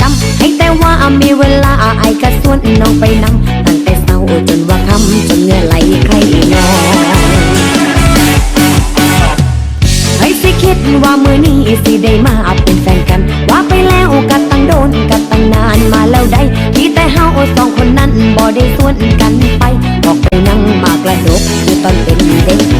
จำให้แต่ว่ามีเวลาไอ้ก็ส่วนน้องไปนั่งตั้งแต่เช้าจนว่าค่ำจนเงื่อไหลใครนอนไอ้สิคิดว่ามือนี้สิได้มาเป็นแฟนกัน ว่าไปแล้วก็ตั้งโดนก็ตั้งนานมาแล้วได้ที่แต่เฮาสองคนนั้นบ่ได้ส่วนกันไป บอกไปนั่งมากระดกคือตอนเป็นเด็ก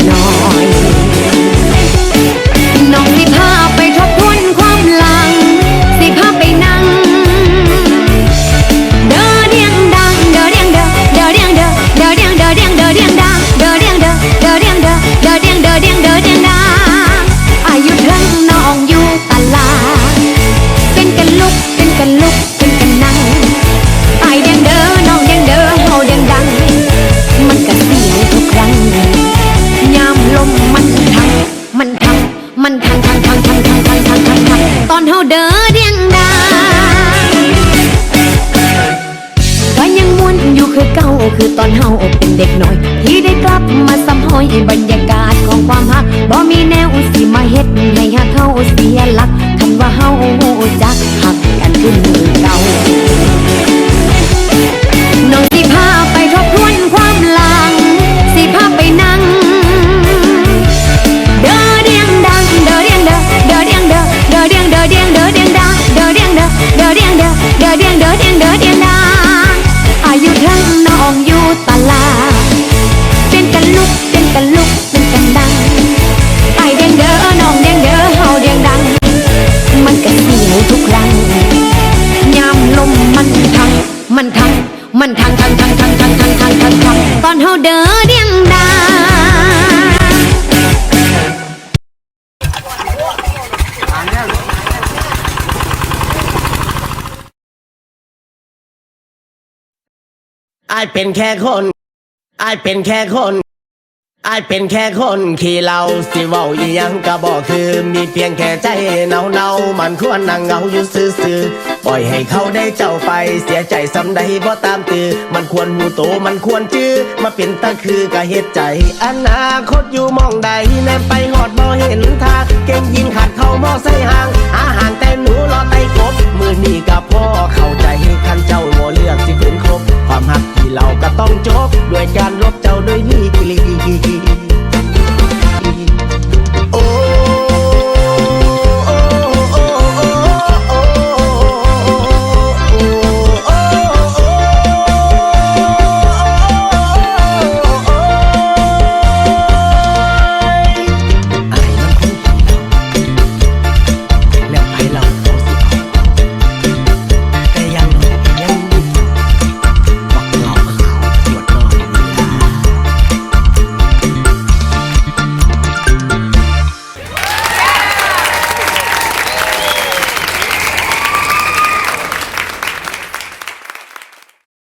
คือเก่าคือตอนเฮาเป็นเด็กน้อย ที่ได้กลับมาสัมหอยบรรยากาศของความฮักบ่มีแนวสิมาเฮ็ดให้ฮักเฮาเสียหลักคันว่าเฮาจักหักกันขึ้นมือเก่าน้องสิพาไปทบทวนความหลังสิพาไปนั่งเดอเดียงดังเดอเดียงเดอเดอเดียงเดอเดอเดียงเดอเดียงเดอเดียงดังเดอเดียงเดอเดอเดียงเดอเดอเดียงเดอ อนเฮาเด้อเดียงดาอายเป็นแค่คนอายเป็นแค่คน อายเป็นแค่คนขี่เราสิเว้าอียังก็บอกคือ มีเพียงแค่ใจเนาเนาๆมันควรนั่งเงาอยู่ซื่อๆปล่อยให้เขาได้เจ้าไปเสียใจสำใดบ่ตามตือ มันควรหูโตมันควรจื้อมาเป็นตาคือกะเฮ็ดใจอนาคตอยู่มองใดแนมไปหอดบ่เห็นทางเก่งยินขาดเข้ามอใส่ห่างอาหารแต่หนูรอไตกบมือนี้กับพ่อเข้าใจคันเจ้าบ่เลือกสิเป็นครบความหักที่เราก็ต้องจบด้วยการลบเจ้าด้วย